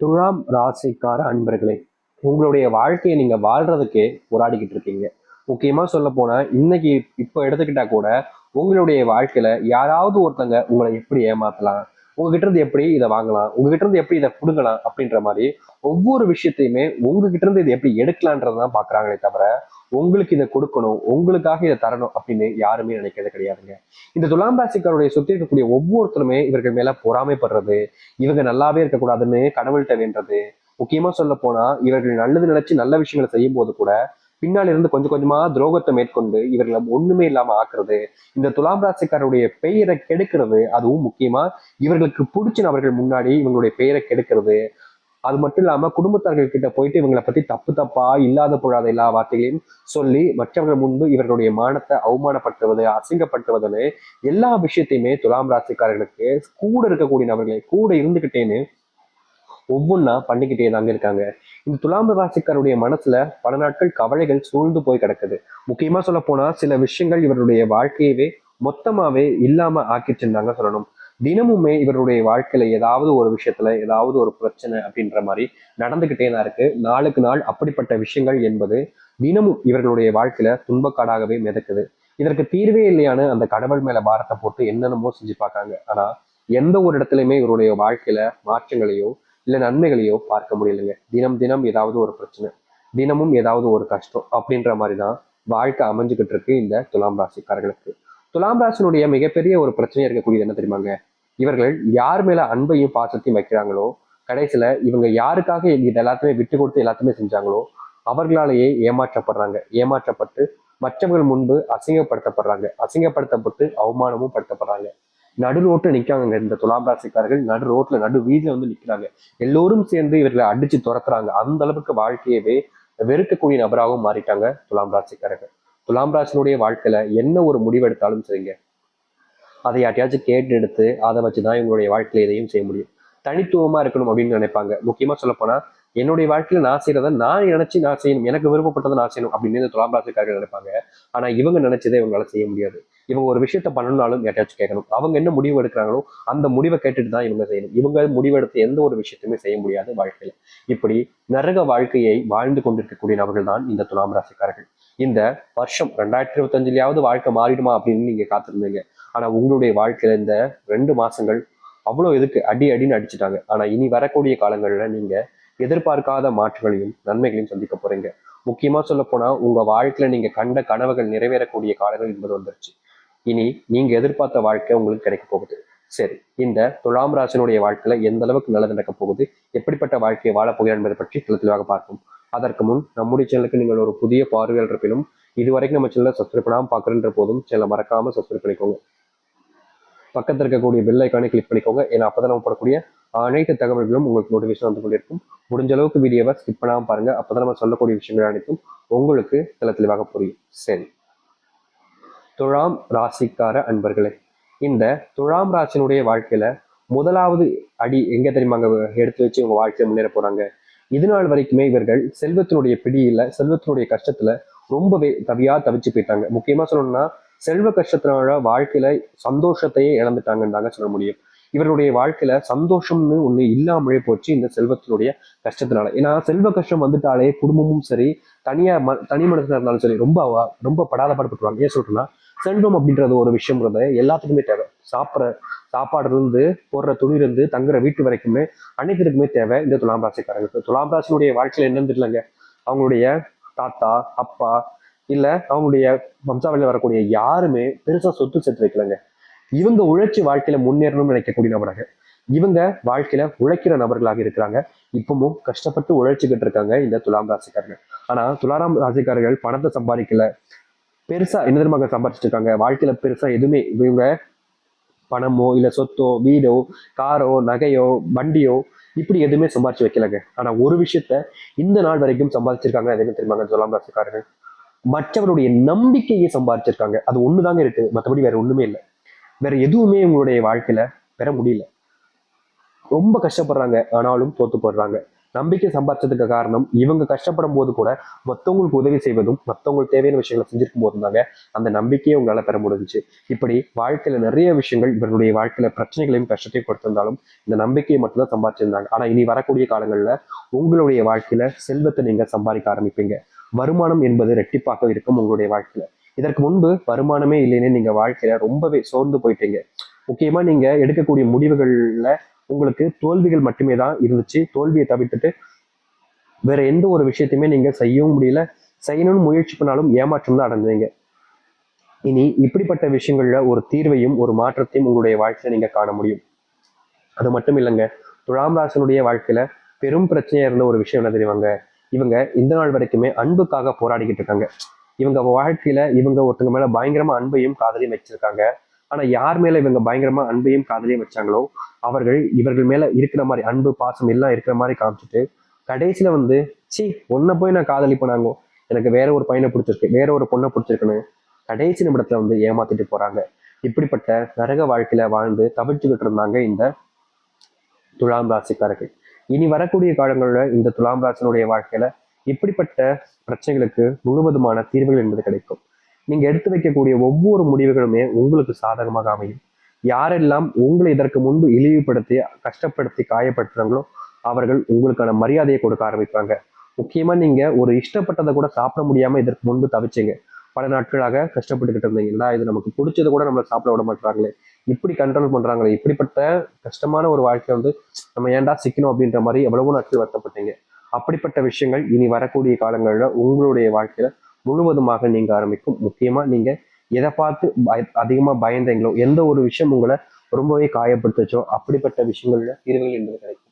துலாம் ராசிக்கார அன்பர்களே உங்களுடைய வாழ்க்கையை நீங்கள் வாழ்கிறதுக்கு போராடிக்கிட்டு இருக்கீங்க. முக்கியமாக சொல்ல போனால் இன்னைக்கு இப்போ எடுத்துக்கிட்டா கூட உங்களுடைய வாழ்க்கையில் யாராவது ஒருத்தங்க உங்களை எப்படி ஏமாற்றலாம் உங்ககிட்ட இருந்து எப்படி இதை வாங்கலாம் உங்ககிட்ட இருந்து எப்படி இதை புடுங்கலாம் அப்படின்ற மாதிரி ஒவ்வொரு விஷயத்தையுமே உங்ககிட்ட இருந்து இதை எப்படி எடுக்கலான்றதான் பாக்குறாங்களே தவிர உங்களுக்கு இதை கொடுக்கணும் உங்களுக்காக இதை தரணும் அப்படின்னு யாருமே நினைக்கிறது கிடையாதுங்க. இந்த துலாம் ராசிக்காருடைய சுத்தி இருக்கக்கூடிய ஒவ்வொருத்தருமே இவர்கள் மேல பொறாமைப்படுறது இவங்க நல்லாவே இருக்கக்கூடாதுன்னு கடவுள்கிட்ட வேண்டது முக்கியமா சொல்ல போனா இவர்கள் நல்லது நினைச்சு நல்ல விஷயங்களை செய்யும் போது கூட பின்னால் இருந்து கொஞ்சம் கொஞ்சமா துரோகத்தை மேற்கொண்டு இவர்களை ஒண்ணுமே இல்லாம ஆக்குறது இந்த துலாம் ராசிக்காரருடைய பெயரை கெடுக்கிறது அதுவும் முக்கியமா இவர்களுக்கு பிடிச்ச நபர்கள் முன்னாடி இவங்களுடைய பெயரை கெடுக்கிறது அது மட்டும் இல்லாம குடும்பத்தார்கள் கிட்ட போயிட்டு இவங்களை பத்தி தப்பு தப்பா இல்லாத பொழாத எல்லா வார்த்தைகளையும் சொல்லி மற்றவர்கள் முன்பு இவர்களுடைய மானத்தை அவமானப்படுத்துவது அசிங்கப்படுத்துவதுன்னு எல்லா விஷயத்தையுமே துலாம் ராசிக்காரர்களுக்கு கூட இருக்கக்கூடிய நபர்களை கூட இருந்துகிட்டேன்னு ஒவ்வொன்றா பண்ணிக்கிட்டே தாங்க இருக்காங்க. இந்த துலாம் ராசிக்காருடைய மனசுல பல நாட்கள் கவலைகள் சூழ்ந்து போய் கிடக்குது. முக்கியமா சொல்ல போனா சில விஷயங்கள் இவருடைய வாழ்க்கையவே மொத்தமாவே இல்லாம ஆக்கிச்சுருந்தாங்க சொல்லணும். தினமுமே இவருடைய வாழ்க்கையில ஏதாவது ஒரு விஷயத்துல ஏதாவது ஒரு பிரச்சனை அப்படின்ற மாதிரி நடந்துகிட்டே தான் இருக்கு. நாளுக்கு நாள் அப்படிப்பட்ட விஷயங்கள் என்பது தினமும் இவர்களுடைய வாழ்க்கையில துன்பக்காடாகவே மிதக்குது. இதற்கு தீர்வே இல்லையான்னு அந்த கடவுள் மேல பாரத்தை போட்டு என்னென்னமோ செஞ்சு பார்க்காங்க. ஆனா எந்த ஒரு இடத்துலையுமே இவருடைய வாழ்க்கையில மாற்றங்களையோ இல்லை நன்மைகளையோ பார்க்க முடியலைங்க. தினம் தினம் ஏதாவது ஒரு பிரச்சனை தினமும் ஏதாவது ஒரு கஷ்டம் அப்படின்ற மாதிரி தான் வாழ்க்கை அமைஞ்சுக்கிட்டு இருக்கு இந்த துலாம் ராசிக்காரர்களுக்கு. துலாம் ராசினுடைய மிகப்பெரிய ஒரு பிரச்சனையா இருக்கக்கூடியது என்ன தெரியுமாங்க? இவர்கள் யார் மேல அன்பையும் பாசத்தையும் வைக்கிறாங்களோ கடைசியில இவங்க யாருக்காக இது எல்லாத்தையுமே விட்டு கொடுத்து எல்லாத்தையுமே செஞ்சாங்களோ அவர்களாலேயே ஏமாற்றப்படுறாங்க. ஏமாற்றப்பட்டு மற்றவர்கள் முன்பு அசிங்கப்படுத்தப்படுறாங்க. அசிங்கப்படுத்தப்பட்டு அவமானமும் படுத்தப்படுறாங்க. நடு ரோட்டில் நிற்காங்க இந்த துலாம் ராசிக்காரர்கள். நடு ரோட்டில் நடு வீதியில் வந்து நிற்கிறாங்க எல்லோரும் சேர்ந்து இவர்களை அடிச்சு துரத்துறாங்க. அந்த அளவுக்கு வாழ்க்கையவே வெறுக்கக்கூடிய நபராகவும் மாறிட்டாங்க துலாம் ராசிக்காரர்கள். துலாம் ராசினுடைய வாழ்க்கையில என்ன ஒரு முடிவெடுத்தாலும் சரிங்க. அதை யார்ட்டையாச்சும் கேட்டு எடுத்து அதை வச்சுதான் இவங்களுடைய வாழ்க்கையில எதையும் செய்ய முடியும். தனித்துவமா இருக்கணும் அப்படின்னு நினைப்பாங்க. முக்கியமா சொல்லப்போனால் என்னுடைய வாழ்க்கையில நான் செய்யறதை நான் நினைச்சு நான் செய்யணும். எனக்கு விருப்பப்பட்டதை நான் செய்யணும் அப்படின்னு இந்த துலாம் ராசிக்காரர்கள் நினைப்பாங்க. ஆனா இவங்க நினைச்சதை இவங்களால செய்ய முடியாது. இவங்க ஒரு விஷயத்த பண்ணணும்னாலும் யார்ட்டாச்சும் கேட்கணும். அவங்க என்ன முடிவு எடுக்கிறாங்களோ அந்த முடிவை கேட்டுட்டு தான் இவங்க செய்யணும். இவங்க முடிவெடுத்து எந்த ஒரு விஷயத்தையுமே செய்ய முடியாது வாழ்க்கையில. இப்படி நரக வாழ்க்கையை வாழ்ந்து கொண்டிருக்கக்கூடிய நபர்கள் தான் இந்த துலாம் ராசிக்காரர்கள். இந்த வருஷம் ரெண்டாயிரத்தி இருபத்தஞ்சுலயாவது வாழ்க்கை மாறிடுமா அப்படின்னு நீங்க காத்திருந்தீங்க. ஆனா உங்களுடைய வாழ்க்கையில இந்த ரெண்டு மாசங்கள் அவ்வளோ எதுக்கு? அடி அடின்னு அடிச்சுட்டாங்க. ஆனா இனி வரக்கூடிய காலங்கள்ல நீங்க எதிர்பார்க்காத மாற்றங்களையும் நன்மைகளையும் சந்திக்க போறீங்க. முக்கியமா சொல்ல போனா உங்க வாழ்க்கையில நீங்க கண்ட கனவுகள் நிறைவேறக்கூடிய காலங்கள் என்பது வந்துருச்சு. இனி நீங்க எதிர்பார்த்த வாழ்க்கை உங்களுக்கு கிடைக்க போகுது. சரி இந்த துலாம் ராசினுடைய வாழ்க்கையில எந்த அளவுக்கு நல்லது நடக்க போகுது? எப்படிப்பட்ட வாழ்க்கையை வாழப்போகிறேன் என்பதை பற்றி தெளிவாக பார்ப்போம். அதற்கு முன் நம்முடைய சேனலுக்கு நீங்கள் ஒரு புதிய பார்வையாளர் இருப்பினும் இதுவரைக்கும் நம்ம சேனலை சப்ஸ்கிரைப் பண்ணாமல் பார்க்குறன்ற போதும் சேனலை மறக்காமல் சப்ஸ்கிரைப் பண்ணிக்கோங்க. பக்கத்தில் இருக்கக்கூடிய பெல் ஐக்கானே கிளிக் பண்ணிக்கோங்க. ஏன்னா அப்பதான் நம்ம போடக்கூடிய அனைத்து தகவல்களும் உங்களுக்கு நோட்டிஃபிகேஷன் வந்து கொண்டிருக்கும். முடிஞ்ச அளவுக்கு வீடியோவை ஸ்கிப் பண்ணாமல் பாருங்க. அப்பதான் நம்ம சொல்லக்கூடிய விஷயங்கள் அனைத்தும் உங்களுக்கு தெல தெளிவாக புரியும். சரி. துழாம் ராசிக்கார அன்பர்களே இந்த துழாம் ராசினுடைய வாழ்க்கையில முதலாவது அடி எங்க தெரியுமாங்க எடுத்து வச்சு உங்க வாழ்க்கையை முன்னேற போறாங்க? இது நாள் வரைக்குமே இவர்கள் செல்வத்தினுடைய பிடியில செல்வத்தினுடைய கஷ்டத்துல ரொம்பவே தவியா தவிச்சு போயிட்டாங்க. முக்கியமா சொல்லணும்னா செல்வ கஷ்டத்தினால வாழ்க்கையில சந்தோஷத்தையே இழந்துட்டாங்கன்றாங்க சொல்ல முடியும். இவருடைய வாழ்க்கையில சந்தோஷம்னு ஒண்ணு இல்லாமலே போச்சு இந்த செல்வத்தினுடைய கஷ்டத்தினால. ஏன்னா செல்வ கஷ்டம் வந்துட்டாலே குடும்பமும் சரி தனியா ம தனி மனசுல இருந்தாலும் சரி ரொம்ப ரொம்ப படாத பாடுபட்டுருவாங்க. ஏன் சொல்றேன்னா செல்வம் அப்படின்றது ஒரு விஷயம்ன்றது எல்லாத்துக்குமே தேவை. சாப்பிட்ற சாப்பாடுலேருந்து போடுற துணியில இருந்து தங்குற வீட்டு வரைக்குமே அனைத்திற்குமே தேவை இந்த துலாம் ராசிக்காரங்களுக்கு. துலாம் ராசினுடைய வாழ்க்கையில் என்னன்னு தெரியலங்க. அவங்களுடைய தாத்தா அப்பா இல்லை அவங்களுடைய வம்சாவளியில் வரக்கூடிய யாருமே பெருசாக சொத்து சேர்த்து வைக்கலங்க. இவங்க உழைச்சி வாழ்க்கையில் முன்னேறணும்னு நினைக்கக்கூடிய நபராக இவங்க வாழ்க்கையில உழைக்கிற நபர்களாக இருக்கிறாங்க. இப்பவும் கஷ்டப்பட்டு உழைச்சிக்கிட்டு இருக்காங்க இந்த துலாம் ராசிக்காரர்கள் ஆனா துலாராம் ராசிக்காரர்கள் பணத்தை சம்பாதிக்கல. பெருசா என்ன தெரியுமா சம்பாதிச்சிட்டு இருக்காங்க? வாழ்க்கையில பெருசா எதுவுமே இவங்க பணமோ இல்லை சொத்தோ வீடோ காரோ நகையோ வண்டியோ இப்படி எதுவுமே சம்பாதிச்சு வைக்கலங்க. ஆனால் ஒரு விஷயத்த இந்த நாள் வரைக்கும் சம்பாதிச்சிருக்காங்க. அது தெரியுமாங்க துலாம் ராசிக்காரர்கள்? மற்றவருடைய நம்பிக்கையை சம்பாதிச்சிருக்காங்க. அது ஒண்ணுதாங்க இருக்கு. மற்றபடி வேற ஒன்றுமே இல்லை. வேற எதுவுமே உங்களுடைய வாழ்க்கையில பெற முடியல. ரொம்ப கஷ்டப்படுறாங்க. ஆனாலும் தோத்து போடுறாங்க நம்பிக்கை சம்பாதிச்சதுக்கு காரணம் இவங்க கஷ்டப்படும் போது கூட மற்றவங்களுக்கு உதவி செய்வதும் மற்றவங்களுக்கு தேவையான விஷயங்களை செஞ்சிருக்கும் போதும் தாங்க அந்த நம்பிக்கையை உங்களால் பெற முடிஞ்சிச்சு. இப்படி வாழ்க்கையில நிறைய விஷயங்கள் இவருடைய வாழ்க்கையில பிரச்சனைகளையும் கஷ்டத்தையும் கொடுத்திருந்தாலும் இந்த நம்பிக்கையை மட்டும்தான் சம்பாதிச்சிருந்தாங்க. ஆனா இனி வரக்கூடிய காலங்களில் உங்களுடைய வாழ்க்கையில செல்வத்தை நீங்க சம்பாதிக்க ஆரம்பிப்பீங்க. வருமானம் என்பது ரெட்டிப்பாக இருக்கும் உங்களுடைய வாழ்க்கையில. இதற்கு முன்பு வருமானமே இல்லைன்னு நீங்க வாழ்க்கையில ரொம்பவே சோர்ந்து போயிட்டீங்க. முக்கியமா நீங்க எடுக்கக்கூடிய முடிவுகள்ல உங்களுக்கு தோல்விகள் மட்டுமே தான் இருந்துச்சு. தோல்வியை தவிர்த்துட்டு வேற எந்த ஒரு விஷயத்தையுமே நீங்க செய்யவும் முடியல. செய்யணும்னு முயற்சி பண்ணாலும் ஏமாற்றம் தான் அடைஞ்சீங்க. இனி இப்படிப்பட்ட விஷயங்கள்ல ஒரு தீர்வையும் ஒரு மாற்றத்தையும் உங்களுடைய வாழ்க்கையில நீங்க காண முடியும். அது மட்டும் இல்லைங்க. துலாம் ராசனுடைய வாழ்க்கையில பெரும் பிரச்சனையா இருந்த ஒரு விஷயம் என்ன தெரியுவாங்க இவங்க இந்த நாள் வரைக்குமே அன்புக்காக போராடிக்கிட்டு இருக்காங்க. இவங்க வாழ்க்கையில இவங்க ஒருத்தங்க மேல பயங்கரமா அன்பையும் காதலையும் வச்சிருக்காங்க. ஆனா யார் மேல இவங்க பயங்கரமா அன்பையும் காதலையும் வச்சாங்களோ அவர்கள் இவர்கள் மேல இருக்கிற மாதிரி அன்பு பாசம் எல்லாம் இருக்கிற மாதிரி காமிச்சிட்டு கடைசியில வந்து சி ஒன்ன போய் நான் காதலிப்பனாங்கோ. எனக்கு வேற ஒரு பையனை பிடிச்சிருக்கு வேற ஒரு பொண்ணை பிடிச்சிருக்குன்னு கடைசி நிமிடத்துல வந்து ஏமாத்திட்டு போறாங்க. இப்படிப்பட்ட நரக வாழ்க்கையில வாழ்ந்து தவிச்சுக்கிட்டு இருந்தாங்க இந்த துலாம் ராசிக்காரர்கள். இனி வரக்கூடிய காலங்களில் இந்த துலாம் ராசினுடைய வாழ்க்கையில இப்படிப்பட்ட பிரச்சனைகளுக்கு முழுவதுமான தீர்வுகள் என்பது கிடைக்கும். நீங்கள் எடுத்து வைக்கக்கூடிய ஒவ்வொரு முடிவுகளுமே உங்களுக்கு சாதகமாக அமையும். யாரெல்லாம் உங்களை இதற்கு முன்பு இழிவுபடுத்தி கஷ்டப்படுத்தி காயப்படுத்துறாங்களோ அவர்கள் உங்களுக்கான மரியாதையை கொடுக்க ஆரம்பிப்பாங்க. முக்கியமா நீங்க ஒரு இஷ்டப்பட்டதை கூட சாப்பிட முடியாம இதற்கு முன்பு தவிச்சிங்க. பல நாட்களாக கஷ்டப்பட்டுக்கிட்டு இருந்தீங்களா இது நமக்கு பிடிச்சதை கூட நம்மளை சாப்பிட விட மாட்டாங்களே இப்படி கண்ட்ரோல் பண்றாங்களே. இப்படிப்பட்ட கஷ்டமான ஒரு வாழ்க்கை வந்து நம்ம ஏன்டா சிக்கணும் அப்படின்ற மாதிரி எவ்வளவோ நாட்கள் வருத்தப்பட்டீங்க. அப்படிப்பட்ட விஷயங்கள் இனி வரக்கூடிய காலங்களில் உங்களுடைய வாழ்க்கையில முழுவதுமாக நீங்க ஆரம்பிக்கும். முக்கியமா நீங்க எதை பார்த்து பய அதிகமா பயந்தீங்களோ எந்த ஒரு விஷயம் உங்களை ரொம்பவே காயப்படுத்துச்சோ அப்படிப்பட்ட விஷயங்கள்ல தீர்வுகள் என்பது கிடைக்கும்.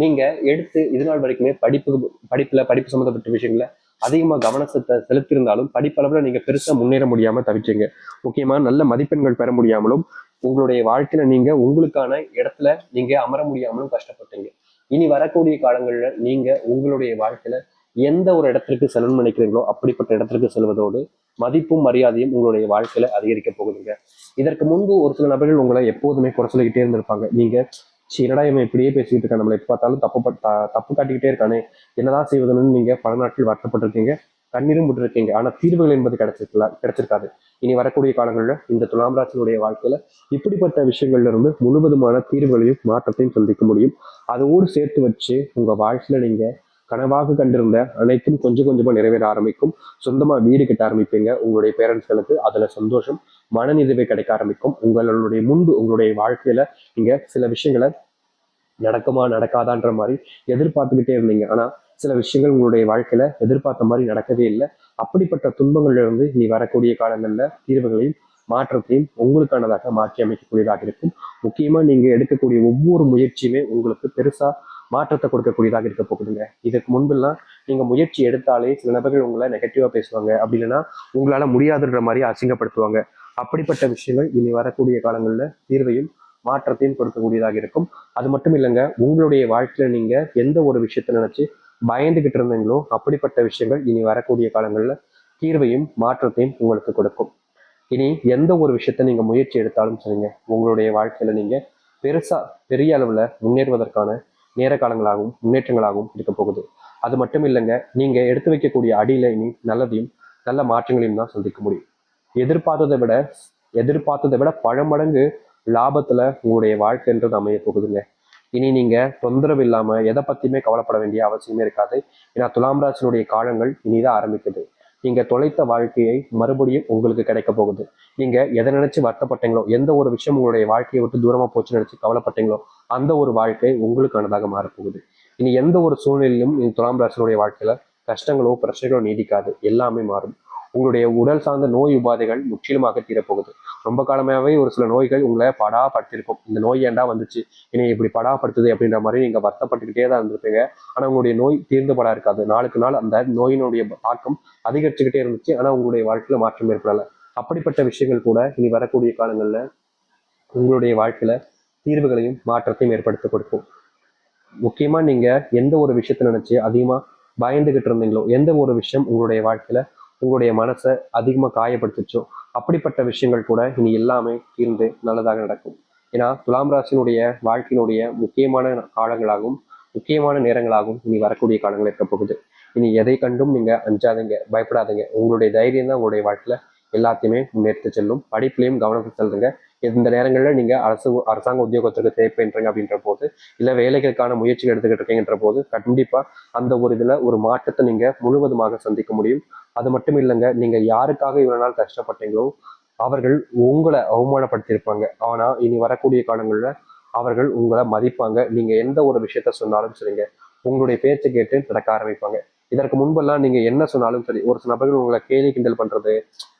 நீங்க எடுத்து இது நாள் வரைக்குமே படிப்பு படிப்புல படிப்பு சம்மந்தப்பட்ட விஷயங்கள அதிகமாக கவனத்தை செலுத்தியிருந்தாலும் படிப்பளவில் நீங்கள் பெருசாக முன்னேற முடியாமல் தவிச்சிங்க. முக்கியமாக நல்ல மதிப்பெண்கள் பெற முடியாமலும் உங்களுடைய வாழ்க்கையில் நீங்கள் உங்களுக்கான இடத்துல நீங்கள் அமர முடியாமலும் கஷ்டப்பட்டீங்க. இனி வரக்கூடிய காலங்களில் நீங்கள் உங்களுடைய வாழ்க்கையில் எந்த ஒரு இடத்திற்கு செல்லணும்னு நினைக்கிறீங்களோ அப்படிப்பட்ட இடத்திற்கு செல்வதோடு மதிப்பும் மரியாதையும் உங்களுடைய வாழ்க்கையில அதிகரிக்க போகுதுங்க. இதற்கு முன்பு ஒரு சில நபர்கள் உங்களை எப்போதுமே குறை சொல்லிக்கிட்டே இருந்திருப்பாங்க. நீங்க "சீ, இவன் இப்படியே பேசிக்கிட்டு இருக்கான் நம்மளை எப்ப பார்த்தாலும் தப்பு பட்- தப்பு காட்டிக்கிட்டே இருக்கானே என்னதான் செய்வதுன்னு நீங்க பல நாட்கள் வருத்தப்பட்டிருக்கீங்க கண்ணீரும் விட்டுருக்கீங்க. ஆனா தீர்வுகள் என்பது கிடைச்சிருக்கலாம் கிடைச்சிருக்காது. இனி வரக்கூடிய காலங்களில் இந்த துலாம் ராசியினுடைய வாழ்க்கையில இப்படிப்பட்ட விஷயங்கள்ல இருந்து முழுவதுமான தீர்வுகளையும் மாற்றத்தையும் சந்திக்க முடியும். அதோடு சேர்த்து வச்சு உங்க வாழ்க்கையில நீங்க கனவாக கண்டிருந்த அனைத்தும் கொஞ்சம் கொஞ்சமா நிறைவேற ஆரம்பிக்கும். சொந்தமா வீடு கட்ட ஆரம்பிப்பீங்க. உங்களுடைய பேரண்ட்ஸ்களுக்கு அதுல சந்தோஷம் மனநிறைவை கிடைக்க ஆரம்பிக்கும். உங்களுடைய முன்பு உங்களுடைய வாழ்க்கையில நீங்க சில விஷயங்களை நடக்குமா நடக்காதான்ற மாதிரி எதிர்பார்த்துக்கிட்டே இருந்தீங்க. ஆனா சில விஷயங்கள் உங்களுடைய வாழ்க்கையில எதிர்பார்த்த மாதிரி நடக்கவே இல்லை. அப்படிப்பட்ட துன்பங்களிலிருந்து நீ இனி வரக்கூடிய காலங்கள்ல தீர்வுகளையும் மாற்றத்தையும் உங்களுக்கானதாக மாற்றி அமைக்கக்கூடியதாக இருக்கும். முக்கியமா நீங்க எடுக்கக்கூடிய ஒவ்வொரு முயற்சியுமே உங்களுக்கு பெருசா மாற்றத்தை கொடுக்கக்கூடியதாக இருக்க போகுதுங்க. இதுக்கு முன்பெல்லாம் நீங்கள் முயற்சி எடுத்தாலே சில நபர்கள் உங்களை நெகட்டிவாக பேசுவாங்க. அப்படி இல்லைன்னா உங்களால் முடியாதுன்ற மாதிரி அசிங்கப்படுத்துவாங்க. அப்படிப்பட்ட விஷயங்கள் இனி வரக்கூடிய காலங்களில் தீர்வையும் மாற்றத்தையும் கொடுக்கக்கூடியதாக இருக்கும். அது மட்டும் இல்லைங்க உங்களுடைய வாழ்க்கையில் நீங்கள் எந்த ஒரு விஷயத்தை நினச்சி பயந்துகிட்டு இருந்தீங்களோ அப்படிப்பட்ட விஷயங்கள் இனி வரக்கூடிய காலங்களில் தீர்வையும் மாற்றத்தையும் உங்களுக்கு கொடுக்கும். இனி எந்த ஒரு விஷயத்த நீங்கள் முயற்சி எடுத்தாலும் சரிங்க உங்களுடைய வாழ்க்கையில் நீங்கள் பெருசாக பெரிய அளவில் முன்னேறுவதற்கான நேர காலங்களாகவும் முன்னேற்றங்களாகவும் இருக்க போகுது. அது மட்டும் இல்லைங்க நீங்க எடுத்து வைக்கக்கூடிய அடியில இனி நல்லதையும் நல்ல மாற்றங்களையும் தான் சந்திக்க முடியும். எதிர்பார்த்ததை விட எதிர்பார்த்ததை விட பல மடங்கு லாபத்துல உங்களுடைய வாழ்க்கைன்றது அமைய போகுதுங்க. இனி நீங்க தொந்தரவு இல்லாம எதை பத்தியுமே கவலைப்பட வேண்டிய அவசியமே இருக்காது. ஏன்னா துலாம் ராசினுடைய காலங்கள் இனிதான் ஆரம்பிக்குது. நீங்கள் தொலைத்த வாழ்க்கையை மறுபடியும் உங்களுக்கு கிடைக்க போகுது. நீங்கள் எதை நினச்சி வருத்தப்பட்டீங்களோ எந்த ஒரு விஷயம் உங்களுடைய வாழ்க்கையை விட்டு தூரமாக போச்சு நினச்சி கவலைப்பட்டீங்களோ அந்த ஒரு வாழ்க்கை உங்களுக்கானதாக மாறப்போகுது. இனி எந்த ஒரு சூழ்நிலையிலும் இந்த துலாம் ராசினுடைய வாழ்க்கையில் கஷ்டங்களோ பிரச்சனைகளோ நீடிக்காது. எல்லாமே மாறும். உங்களுடைய உடல் சார்ந்த நோய் உபாதைகள் முற்றிலுமாக தீரப்போகுது. ரொம்ப காலமாகவே ஒரு சில நோய்கள் உங்களை படாப்படுத்திருக்கும் இந்த நோய் ஏன்டா வந்துச்சு? என்னை இப்படி படாப்படுத்துது அப்படின்ற மாதிரி நீங்கள் வருத்தப்பட்டுக்கிட்டே தான் இருந்திருப்பீங்க. ஆனால் உங்களுடைய நோய் தீர்ந்து படா இருக்காது. நாளுக்கு நாள் அந்த நோயினுடைய தாக்கம் அதிகரிச்சுக்கிட்டே இருந்துச்சு. ஆனால் உங்களுடைய வாழ்க்கையில் மாற்றம் ஏற்படலை. அப்படிப்பட்ட விஷயங்கள் கூட இனி வரக்கூடிய காலங்களில் உங்களுடைய வாழ்க்கையில் தீர்வுகளையும் மாற்றத்தையும் ஏற்படுத்த கொடுக்கும். முக்கியமாக நீங்கள் எந்த ஒரு விஷயத்தை நினச்சி அதிகமாக பயந்துகிட்டு இருந்தீங்களோ எந்த ஒரு விஷயம் உங்களுடைய வாழ்க்கையில் உங்களுடைய மனசை அதிகமாக காயப்படுத்துச்சோ அப்படிப்பட்ட விஷயங்கள் கூட இனி எல்லாமே தீர்ந்து நல்லதாக நடக்கும். ஏன்னா துலாம் ராசினுடைய வாழ்க்கையினுடைய முக்கியமான காலங்களாகவும் முக்கியமான நேரங்களாகவும் இனி வரக்கூடிய காலங்கள் இருக்க போகுது. இனி எதை கண்டும் நீங்க அஞ்சாதீங்க பயப்படாதீங்க. உங்களுடைய தைரியம் தான் உங்களுடைய வாழ்க்கையில எல்லாத்தையுமே முன்னெடுத்து செல்லும். படிப்புலையும் கவனம் செலுத்துங்க. இந்த நேரங்களில் நீங்கள் அரசு அரசாங்க உத்தியோகத்திற்கு தேவைப்படுறீங்க அப்படின்ற போது இல்லை வேலைகளுக்கான முயற்சிகள் எடுத்துக்கிட்டு இருக்கீங்கன்ற போது கண்டிப்பாக அந்த ஒரு இதில் ஒரு மாற்றத்தை நீங்கள் முழுவதுமாக சந்திக்க முடியும். அது மட்டும் இல்லைங்க நீங்கள் யாருக்காக இவ்வளோ நாள் கஷ்டப்பட்டீங்களோ அவர்கள் உங்களை அவமானப்படுத்தியிருப்பாங்க. ஆனால் இனி வரக்கூடிய காலங்களில் அவர்கள் உங்களை மதிப்பாங்க. நீங்கள் எந்த ஒரு விஷயத்த சொன்னாலும் சரிங்க உங்களுடைய பேச்சை கேட்டு நடக்க ஆரம்பிப்பாங்க. இதற்கு முன்பெல்லாம் நீங்கள் என்ன சொன்னாலும் சரி ஒரு சில நபர்கள் உங்களை கேலி கிண்டல் பண்ணுறது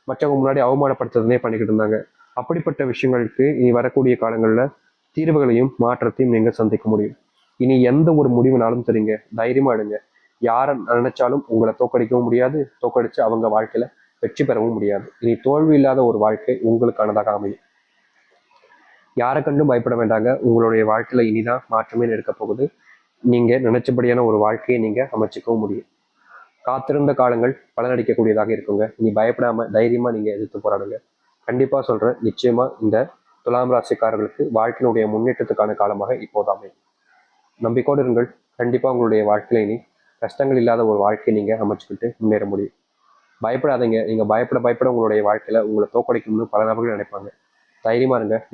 மற்றவங்க முன்னாடி அவமானப்படுத்துறதுனே பண்ணிக்கிட்டு இருந்தாங்க. அப்படிப்பட்ட விஷயங்களுக்கு இனி வரக்கூடிய காலங்களில் தீர்வுகளையும் மாற்றத்தையும் நீங்கள் சந்திக்க முடியும். இனி எந்த ஒரு முடிவுனாலும் தெரியுங்க தைரியமா எடுங்க. யாரை நினைச்சாலும் உங்களை தோக்கடிக்கவும் முடியாது தோக்கடிச்சு அவங்க வாழ்க்கையில வெற்றி பெறவும் முடியாது. இனி தோல்வி இல்லாத ஒரு வாழ்க்கை உங்களுக்கானதாக அமையும். யாரை கண்டும் பயப்பட வேண்டாங்க உங்களுடைய வாழ்க்கையில இனிதான் மாற்றமே இருக்க போகுது. நீங்க நினைச்சபடியான ஒரு வாழ்க்கையை நீங்க அமைச்சிக்கவும் முடியும். காத்திருந்த காலங்கள் பலனடிக்கக்கூடியதாக இருக்குங்க. இனி பயப்படாம தைரியமா நீங்க எதிர்த்து போராடுங்க. கண்டிப்பா சொல்றேன். நிச்சயமா இந்த துலாம் ராசிக்காரர்களுக்கு வாழ்க்கையினுடைய முன்னேற்றத்துக்கான காலமாக இப்போது அமையும். நம்பிக்கோடு இருங்கள். கண்டிப்பா உங்களுடைய வாழ்க்கையில இனி கஷ்டங்கள் இல்லாத ஒரு வாழ்க்கையை நீங்க அமைச்சுக்கிட்டு முன்னேற முடியும். பயப்படாதீங்க. நீங்க பயப்பட பயப்பட உங்களுடைய வாழ்க்கையில உங்களை தோக்கடிக்கணும்னு பல நபர்கள் நினைப்பாங்க. தைரியமா இருங்க.